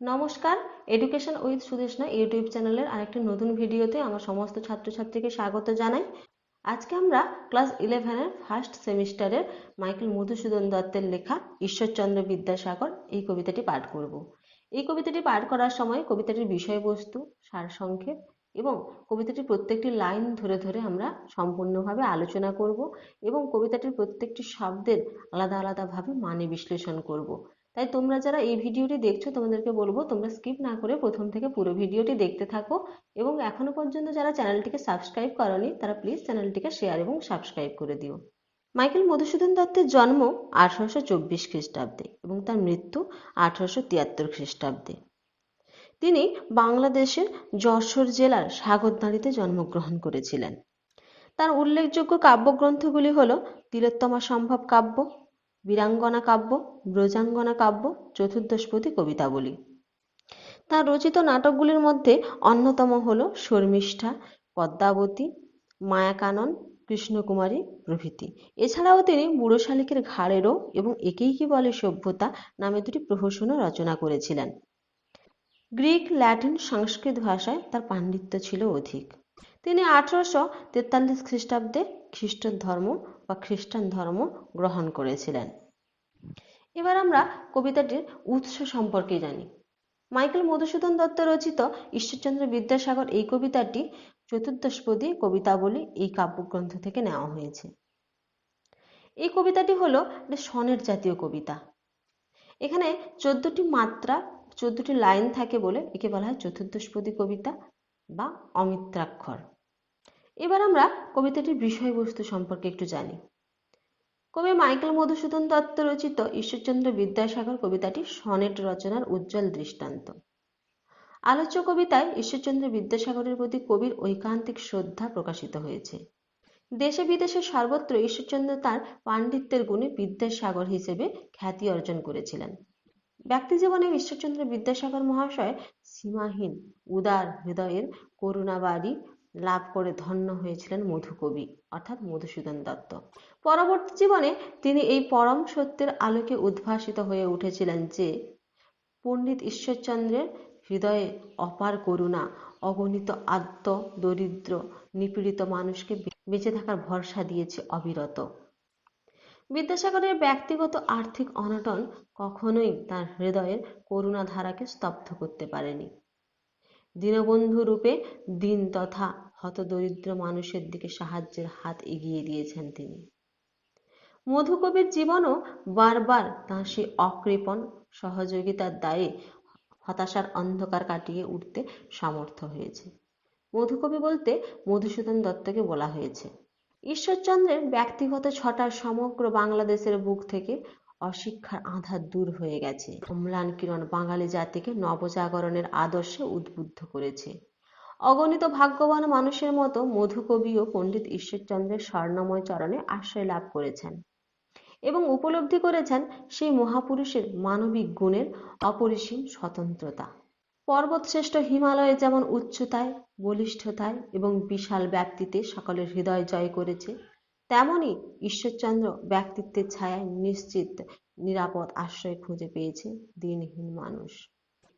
নমস্কার education with Sudeshna YouTube চ্যানেলের আরেকটি নতুন ভিডিওতে আমার সমস্ত ছাত্রছাত্রীকে স্বাগত জানাই। আজকে আমরা ক্লাস ইলেভেনের ফার্স্ট সেমিস্টারের মাইকেল মধুসূদন দত্তের লেখা ঈশ্বরচন্দ্র বিদ্যাসাগর এই কবিতাটি পাঠ করব। এই কবিতাটি পাঠ করার সময় কবিতাটির বিষয়বস্তু, সারসংক্ষেপ এবং কবিতাটির প্রত্যেকটি লাইন ধরে ধরে আমরা সম্পূর্ণভাবে আলোচনা করব এবং কবিতাটির প্রত্যেকটি শব্দের আলাদা আলাদাভাবে মানে বিশ্লেষণ করব। তাই তোমরা যারা এই ভিডিওটি দেখছ, তোমাদেরকে বলব তোমরা স্কিপ না করে প্রথম থেকে পুরো ভিডিওটি দেখতে থাকো। এবং এখনও পর্যন্ত যারা চ্যানেলটিকে সাবস্ক্রাইব করনি, তারা প্লিজ চ্যানেলটিকে শেয়ার এবং সাবস্ক্রাইব করে দিও। মাইকেল মধুসূদন দত্তের জন্ম আঠারোশো চব্বিশ খ্রিস্টাব্দে এবং তার মৃত্যু আঠারোশো তিয়াত্তর খ্রিস্টাব্দে। তিনি বাংলাদেশের যশোর জেলার সাগরদাঁড়িতে জন্মগ্রহণ করেছিলেন। তার উল্লেখযোগ্য কাব্যগ্রন্থগুলি হল তিলোত্তমা সম্ভব কাব্য বীরাঙ্গনা কাব্য, ব্রজাঙ্গনা কাব্য চতুর্দশপদী কবিতাবলী। তার রচিত নাটকগুলির মধ্যে অন্যতম হল শর্মিষ্ঠা, পদ্মাবতী, মায়াকানন, কৃষ্ণকুমারী প্রভৃতি। এছাড়াও তিনি বুড়ো শালিকের ঘাড়েরও এবং একেই কি বলে সভ্যতা নামে দুটি প্রহসনও রচনা করেছিলেন। গ্রিক, ল্যাটিন, সংস্কৃত ভাষায় তার পাণ্ডিত্য ছিল অধিক। তিনি আঠারোশো তেতাল্লিশ খ্রিস্টাব্দে খ্রিস্ট ধর্ম বা খ্রিস্টান ধর্ম গ্রহণ করেছিলেন। এবার আমরা কবিতাটির উৎস সম্পর্কে জানি। মাইকেল মধুসূদন দত্ত রচিত ঈশ্বরচন্দ্র বিদ্যাসাগর এই কবিতাটি চতুর্দশপদী কবিতাবলী এই কাব্যগ্রন্থ থেকে নেওয়া হয়েছে। এই কবিতাটি হলো সনের জাতীয় কবিতা। এখানে চোদ্দটি মাত্রা, চোদ্দটি লাইন থাকে বলে একে বলা হয় চতুর্দশপদী কবিতা। বা অমিত্রাক্ষর। এবার আমরা কবিতাটির বিষয়বস্তু সম্পর্কে একটু জানি। কবি মাইকেল মধুসূদন দত্ত রচিত ঈশ্বরচন্দ্র বিদ্যাসাগর কবিতাটি সনেট রচনার উজ্জ্বল দৃষ্টান্ত। আলোচ্য কবিতায় ঈশ্বরচন্দ্র বিদ্যাসাগরের প্রতি কবির ঐকান্তিক শ্রদ্ধা প্রকাশিত হয়েছে। দেশে বিদেশে সর্বত্র ঈশ্বরচন্দ্র তার পাণ্ডিত্যের গুণে বিদ্যাসাগর হিসেবে খ্যাতি অর্জন করেছিলেন। ব্যক্তিজীবনে ঈশ্বরচন্দ্র বিদ্যাসাগর মহাশয় সীমাহীন, উদার হৃদয়ের করুণাবাড়ি লাভ করে ধন্য হয়েছিলেন মধুকবি, অর্থাৎ মধুসূদন দত্ত। পরবর্তী জীবনে তিনি এই পরম সত্যের আলোকে উদ্ভাসিত হয়ে উঠেছিলেন যে, পণ্ডিত ঈশ্বরচন্দ্রের হৃদয়ে অপার করুণা, অগণিত আত্ম দরিদ্র নিপীড়িত মানুষকে বেঁচে থাকার ভরসা দিয়েছে অবিরত। বিদ্যাসাগরের ব্যক্তিগত আর্থিক অনটন কখনোই তার হৃদয়ের করুণা ধারাকে স্তব্ধ করতে পারেনি। দীনবন্ধু রূপে দিন তথা হতদরিদ্র মানুষের দিকে সাহায্যের হাত এগিয়ে দিয়েছেন তিনি। মধুকবির জীবনও বারবার তাঁর সেই অকৃপণ সহযোগিতার দায়ে হতাশার অন্ধকার কাটিয়ে উঠতে সমর্থ হয়েছে। মধুকবি বলতে মধুসূদন দত্তকে বলা হয়েছে ঈশ্বরচন্দ্রের ব্যক্তিগত ছটার সমগ্র বাংলাদেশের বুক থেকে অশিক্ষার আধার দূর হয়ে গেছে। অম্লান কিরণ বাঙালি জাতিকে নবজাগরণের আদর্শে উদ্বুদ্ধ করেছে। অগণিত ভাগ্যবান মানুষের মতো মধুকবি ও পণ্ডিত ঈশ্বরচন্দ্রের স্বর্ণময় চরণে আশ্রয় লাভ করেছেন এবং উপলব্ধি করেছেন সেই মহাপুরুষের মানবিক গুণের অপরিসীম স্বতন্ত্রতা। পর্বতশ্রেষ্ঠ হিমালয়ে যেমন উচ্চতায়, বলিষ্ঠতায় এবং বিশাল ব্যক্তিতে সকলের হৃদয় জয় করেছে, তেমনি ঈশ্বরচন্দ্র ব্যক্তিত্বের ছায়ায় নিশ্চিত নিরাপদ আশ্রয় খুঁজে পেয়েছে দিনহীন মানুষ।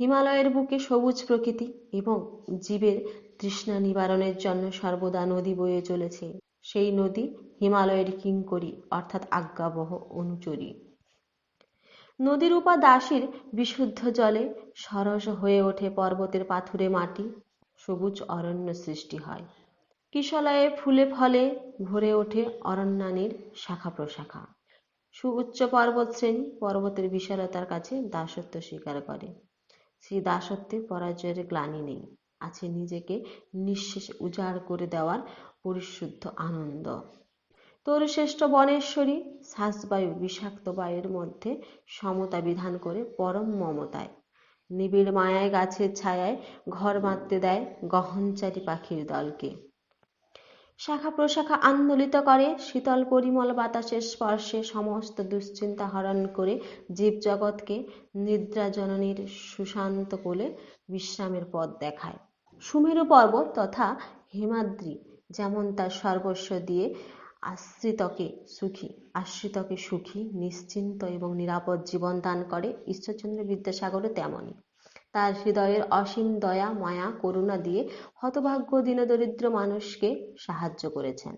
হিমালয়ের বুকে সবুজ প্রকৃতি এবং জীবের তৃষ্ণা নিবারণের জন্য সর্বদা নদী বয়ে চলেছে। সেই নদী হিমালয়ের কিঙ্করী অর্থাৎ আজ্ঞাবহ অনুচরী। নদীরূপা দাসীর বিশুদ্ধ জলে সরস হয়ে ওঠে পর্বতের পাথুরে মাটি, সবুজ অরণ্য সৃষ্টি হয়। কিশলয়ে ফুলে ফলে ভরে ওঠে অরণ্যানীর শাখা প্রশাখা। সুউচ্চ পর্বত শ্রেণি পর্বতের বিশালতার কাছে দাসত্ব স্বীকার করে। সেই দাসত্বে পরাজয়ের গ্লানি নেই, আছে নিজেকে নিঃশেষ উজাড় করে দেওয়ার পরিশুদ্ধ আনন্দ। তরুশ্রেষ্ঠ বনেশ্বরী শ্বাসবায়ু বিষাক্ত বায়ুর মধ্যে সমতা বিধান করে পরম মমতায়। নিবিড় মায়ায় গাছের ছায়ায় ঘর বাঁধতে দেয় গহনচারী পাখির দলকে। শাখা প্রশাখা আন্দোলিত করে, শীতল পরিমল বাতাসের স্পর্শে সমস্ত দুশ্চিন্তা হরণ করে জীবজগৎকে নিদ্রা জননীর সুশান্ত কোলে বিশ্রামের পথ দেখায়। সুমেরু পর্বত তথা হিমাদ্রি যেমন তার সর্বস্ব দিয়ে আশ্রিতকে সুখী আশ্রিতকে সুখী, নিশ্চিন্ত এবং নিরাপদ জীবন দান করে। ঈশ্বরচন্দ্র বিদ্যাসাগরও তেমনই। তার হৃদয়ের অসীম দয়া, মায়া, করুণা দিয়ে হতভাগ্য দীনদরিদ্র মানুষকে সাহায্য করেছেন।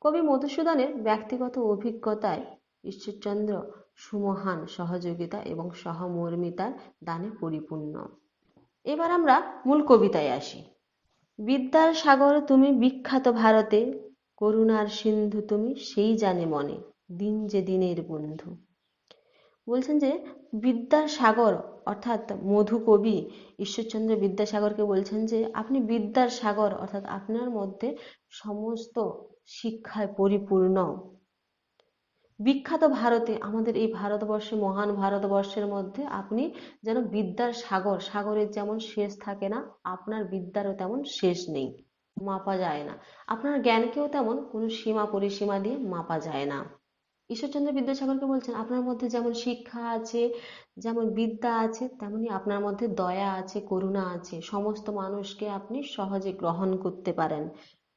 কবি মধুসূদনের ব্যক্তিগত অভিজ্ঞতায় ঈশ্বরচন্দ্র সুমহান সহযোগিতা এবং সহমর্মিতার দানে পরিপূর্ণ। এবার আমরা মূল কবিতায় আসি। বিদ্যার সাগর তুমি বিখ্যাত ভারতে করুণার সিন্ধু তুমি, সেই জানে মনে, দিন যে দিনের বন্ধু। বলছেন যে, বিদ্যাসাগর, অর্থাৎ মধু কবি ঈশ্বরচন্দ্র বিদ্যাসাগরকে বলছেন যে, আপনি বিদ্যার সাগর অর্থাৎ আপনার মধ্যে সমস্ত শিক্ষায় পরিপূর্ণ। বিখ্যাত ভারতে, আমাদের এই ভারতবর্ষে, মহান ভারতবর্ষের মধ্যে আপনি যেন বিদ্যার সাগর, সাগরের যেমন শেষ থাকে না, আপনার বিদ্যারও তেমন শেষ নেই। মাপা যায় না। আপনার জ্ঞানকেও তেমন কোনো সীমা পরিসীমা দিয়ে মাপা যায় না। ঈশ্বরচন্দ্র বিদ্যাসাগরকে বলছেন, আপনার মধ্যে যেমন শিক্ষা আছে, যেমন বিদ্যা আছে, তেমনি আপনার মধ্যে দয়া আছে, করুণা আছে। সমস্ত মানুষকে আপনি সহজে গ্রহণ করতে পারেন।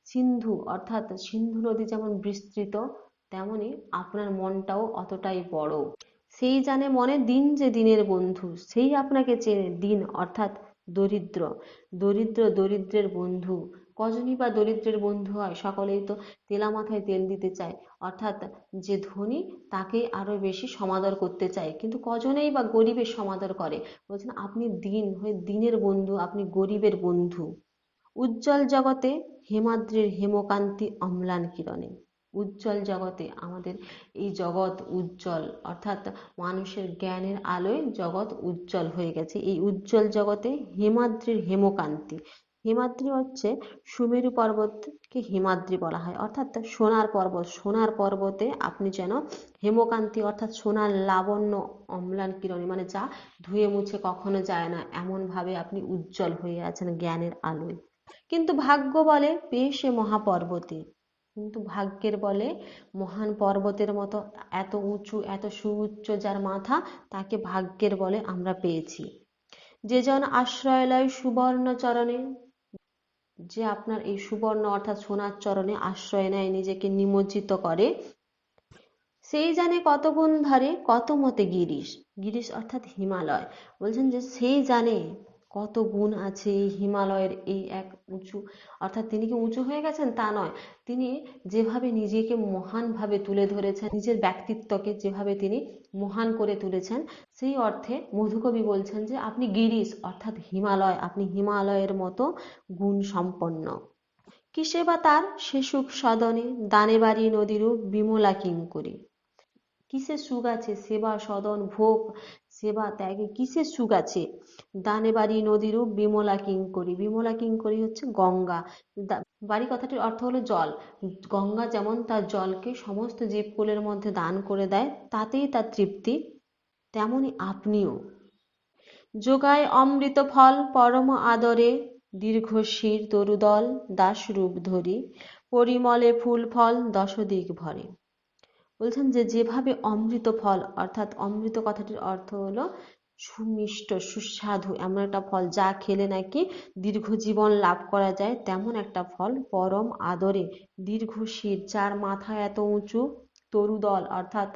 সিন্ধু, অর্থাৎ সিন্ধু নদী যেমন বিস্তৃত, তেমনি আপনার মনটাও অতটাই বড়। সেই জানে মনে দিন যে দিনের বন্ধু, সেই আপনাকে চেনে দিন, অর্থাৎ দরিদ্র। দরিদ্র দরিদ্রের বন্ধু কজনই বা দরিদ্রের বন্ধু হয়? সকলেই তো তেলা মাথায় তেল দিতে চায়। অর্থাৎ যে ধনী তাকে আরও বেশি সমাদর করতে চায়। কিন্তু কজনেই বা গরিবের সমাদর করে? বলছেন, আপনি দিন হয়ে দিনের বন্ধু, আপনি গরিবের বন্ধু। উজ্জ্বল জগতে হেমাদ্রির হেমকান্তি অম্লান কিরণে। উজ্জ্বল জগতে আমাদের এই জগৎ উজ্জ্বল। অর্থাৎ মানুষের জ্ঞানের আলোয় জগৎ উজ্জ্বল হয়ে গেছে। এই উজ্জ্বল জগতে হেমাদ্রির হেমকান্তি। হিমাদ্রি হচ্ছে সুমেরু পর্বতকে হিমাদ্রি বলা হয়। অর্থাৎ সোনার পর্বত, সোনার পর্বতে আপনি যেন হেমকান্তি অর্থাৎ সোনার লাবণ্য অম্লান কিরণী মানে যা ধুয়ে মুছে কখনো যায় না, এমনভাবে আপনি উজ্জ্বল হয়ে আছেন জ্ঞানের আলোয়। কিন্তু ভাগ্য বলে সে মহাপর্বতে। কিন্তু ভাগ্যের বলে মহান পর্বতের মতো এত উঁচু, এত সুউচ্চ যার মাথা, তাকে ভাগ্যের বলে আমরা পেয়েছি। যে জন আশ্রয় লয় সুবর্ণ চরণে যে আপনার এই সুবর্ণ অর্থাৎ সোনার চরণে আশ্রয় নেয়, নিজেকে নিমজ্জিত করে। সেই জানে কত গুণ ধরে, কত মতে গিরিশ। গিরিশ অর্থাৎ হিমালয়। বলছেন যে সেই জানে কত গুণ আছে এই হিমালয়ের এই এক উঁচু, অর্থাৎ তিনি কি উঁচু হয়ে গেছেন? তা নয়। তিনি যেভাবে নিজেকে মহানভাবে তুলে ধরেছেন, নিজের ব্যক্তিত্বকে যেভাবে তিনি মহান করে তুলেছেন, সেই অর্থে মধুকবি বলছেন যে, আপনি গিরিশ, অর্থাৎ হিমালয়, আপনি হিমালয়ের মতো গুণ সম্পন্ন কিসে বা তার সে সুখ সদনে দানে বাড়ি নদীরূপ বিমলা কিঙ্করী। কিসের সুখ আছে? সেবা, সদন, ভোগ, সেবা, ত্যাগে কিসের সুখ আছে? দানে বাড়ি নদীরূপ বিমলা কিঙ্করী বিমলা কিঙ্করী হচ্ছে গঙ্গা। বাড়ি কথাটির অর্থ হলো জল। গঙ্গা যেমন তার জলকে সমস্ত জীবকুলের মধ্যে দান করে দেয়, তাতেই তার তৃপ্তি, তেমনি আপনিও। যোগায় অমৃত ফল, পরম আদরে দীর্ঘশির তরুদল দাসরূপ ধরি। পরিমলে ফুল ফল, দশদিক ভরে। বলছেন যে, যেভাবে অমৃত ফল, অর্থাৎ অমৃত কথাটির অর্থ হলো সুমিষ্ট, সুস্বাদু, এমন একটা ফল যা খেলে নাকি দীর্ঘ জীবন লাভ করা যায়, তেমন একটা ফল পরম আদরে, দীর্ঘশির, যার মাথা এত উঁচু, তরুদল, অর্থাৎ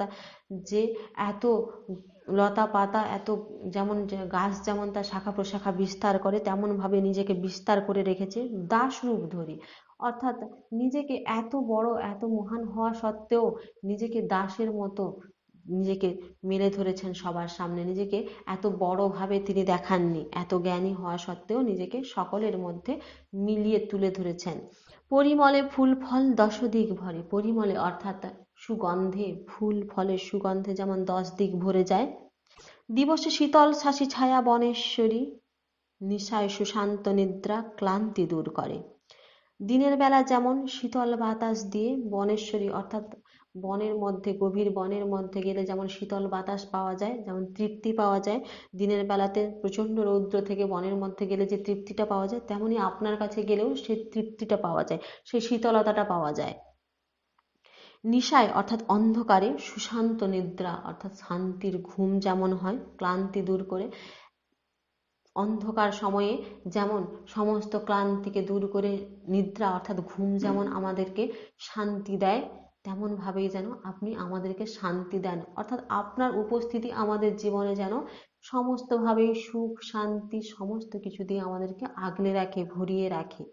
যে এত লতা পাতা, এত যেমন গাছ যেমন তার শাখা প্রশাখা বিস্তার করে, তেমনভাবে নিজেকে বিস্তার করে রেখেছে দাস রূপ ধরি। অর্থাৎ নিজেকে এত বড়, এত মহান হওয়া সত্ত্বেও নিজেকে দাসের মতো নিজেকে মেলে ধরেছেন সবার সামনে। নিজেকে এত বড়ভাবে তিনি দেখাননি, এত জ্ঞানী হওয়া সত্ত্বেও নিজেকে সকলের মধ্যে মিলিয়ে তুলে ধরেছেন। পরিমলে ফুল ফল দশদিক ভরে, পরিমলে অর্থাৎ সুগন্ধে, ফুল ফলের সুগন্ধে যেমন দশ দিক ভরে যায়। দিবসে শীতল শাসি ছায়া বনেশ্বরী, নিশায় সুশান্ত নিদ্রা ক্লান্তি দূর করে। দিনের বেলা যেমন শীতল বাতাস দিয়ে বনেশ্বরী, অর্থাৎ বনের মধ্যে, গভীর বনের মধ্যে গেলে যেমন শীতল বাতাস পাওয়া যায়, যেমন তৃপ্তি পাওয়া যায়, দিনের বেলাতে প্রচণ্ড রৌদ্র থেকে বনের মধ্যে গেলে যে তৃপ্তিটা পাওয়া যায়, তেমনি আপনার কাছে গেলেও সেই তৃপ্তিটা পাওয়া যায় সেই শীতলতাটা পাওয়া যায়। নিশায়, অর্থাৎ অন্ধকারে সুশান্ত নিদ্রা, অর্থাৎ শান্তির ঘুম যেমন হয়, ক্লান্তি দূর করে অন্ধকার সময়ে যেমন সমস্ত ক্লান্তিকে দূর করে নিদ্রা অর্থাৎ ঘুম যেমন আমাদেরকে শান্তি দেয়, তেমনভাবেই যেন আপনি আমাদেরকে শান্তি দেন। অর্থাৎ আপনার উপস্থিতি আমাদের জীবনে যেন সমস্তভাবেই সুখ, শান্তি, সমস্ত কিছু দিয়ে আমাদেরকে আগলে রাখে, ভরিয়ে রাখে।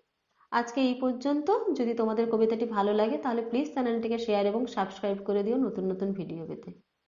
আজকে এই পর্যন্ত। যদি তোমাদের কবিতাটি ভালো লাগে তাহলে প্লিজ চ্যানেলটিকে শেয়ার এবং সাবস্ক্রাইব করে দিও নতুন নতুন ভিডিও পেতে।